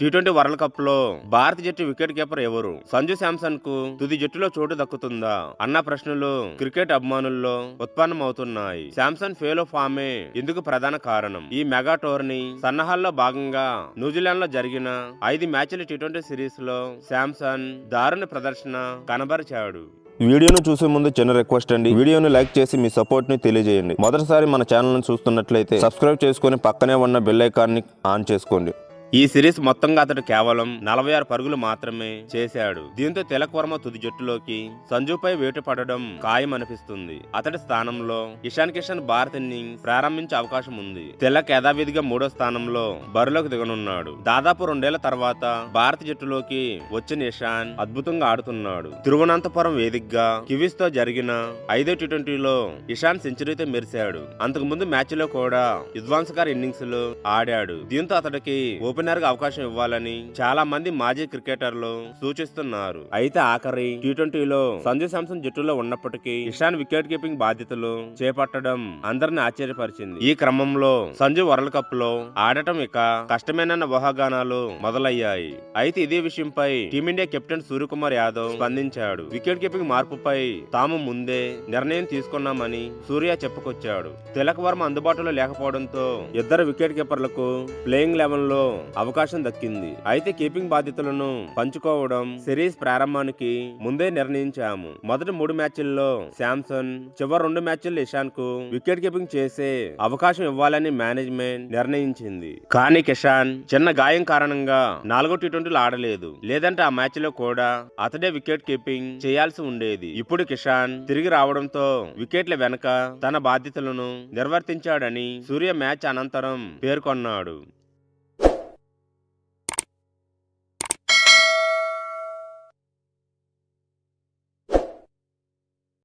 T twenty world కప్లో భారత జట్టు వికెట్ కీపర్ ఎవరు? సంజు శాంసన్కు తుది జట్టులో చోటు దక్కుతుందా? అన్న ప్రశ్నలు క్రికెట్ అభిమానుల్లో ఉత్పన్నమవుతున్నాయి. శాంసన్ ఫెయిల్ ఫామే ఇందుకు ప్రధాన కారణం. ఈ మెగా టోర్నీ సన్నాహాల్లో భాగంగా న్యూజిలాండ్లో జరిగిన ఐదు మ్యాచ్ల టీ ట్వంటీ సిరీస్లో శాంసన్ దారుణ ప్రదర్శన కనబరిచాడు. వీడియోను చూసే ముందు చిన్న రిక్వెస్ట్ అండి. వీడియోను లైక్ చేసి మీ సపోర్ట్ని తెలియజేయండి. మొదటిసారి మన ఛానల్ని చూస్తున్నట్లయితే సబ్స్క్రైబ్ చేసుకుని పక్కనే ఉన్న బెల్ ఐకాన్ని ఆన్ చేసుకోండి. ఈ సిరీస్ మొత్తంగా అతడు కేవలం నలభై ఆరు పరుగులు మాత్రమే చేశాడు. దీంతో తిలక్ వర్మ తుది జట్టులోకి సంజుపై వేటు పడడం ఖాయమనిపిస్తుంది. అతడి స్థానంలో ఇషాన్ కిషన్ భారత్ ఇన్నింగ్స్ ప్రారంభించే అవకాశం ఉంది. తిలక్ యథావిధిగా మూడో స్థానంలో బరిలోకి దిగనున్నాడు. దాదాపు రెండేళ్ళ తర్వాత భారత జట్టులోకి వచ్చిన ఇషాన్ అద్భుతంగా ఆడుతున్నాడు. తిరువనంతపురం వేదికగా కివీస్తో జరిగిన ఐదో టీ ట్వంటీలో ఇషాన్ సెంచరీతో మెరిశాడు. అంతకుముందు మ్యాచ్లో కూడా విధ్వంసకర ఇన్నింగ్స్లో ఆడాడు. దీంతో అతడికి ఓపెనర్గా అవకాశం ఇవ్వాలని చాలా మంది మాజీ క్రికెటర్లు సూచిస్తున్నారు. అయితే ఆఖరి టీ ట్వంటీలో సంజు శాంసన్ జట్టులో ఉన్నప్పటికీ ఇషాన్ వికెట్ కీపింగ్ బాధ్యతలు చేపట్టడం అందరిని ఆశ్చర్యపరిచింది. ఈ క్రమంలో సంజు వరల్డ్ కప్లో ఆడటం ఇక కష్టమేనన్న ఊహాగానాలు మొదలయ్యాయి. అయితే ఇదే విషయంపై టీమిండియా కెప్టెన్ సూర్యకుమార్ యాదవ్ స్పందించాడు. వికెట్ కీపింగ్ మార్పుపై తాము ముందే నిర్ణయం తీసుకున్నామని సూర్య చెప్పుకొచ్చాడు. తిలక్ వర్మ అందుబాటులో లేకపోవడంతో ఇద్దరు వికెట్ కీపర్లకు ప్లేయింగ్ లెవెన్లో అవకాశం దక్కింది. అయితే కీపింగ్ బాధ్యతలను పంచుకోవడం సిరీస్ ప్రారంభానికి ముందే నిర్ణయించాము. మొదటి మూడు మ్యాచ్ల్లో శాంసన్ చివరి రెండు మ్యాచ్ల్లో ఇషాన్కు వికెట్ కీపింగ్ చేసే అవకాశం ఇవ్వాలని మేనేజ్మెంట్ నిర్ణయించింది. కానీ కిషాన్ చిన్న గాయం కారణంగా నాలుగో టీ ట్వంటీలు ఆడలేదు. లేదంటే ఆ మ్యాచ్లో కూడా అతడే వికెట్ కీపింగ్ చేయాల్సి ఉండేది. ఇప్పుడు కిషాన్ తిరిగి రావడంతో వికెట్ల వెనక తన బాధ్యతలను నిర్వర్తించాడని సూర్య మ్యాచ్ అనంతరం పేర్కొన్నాడు.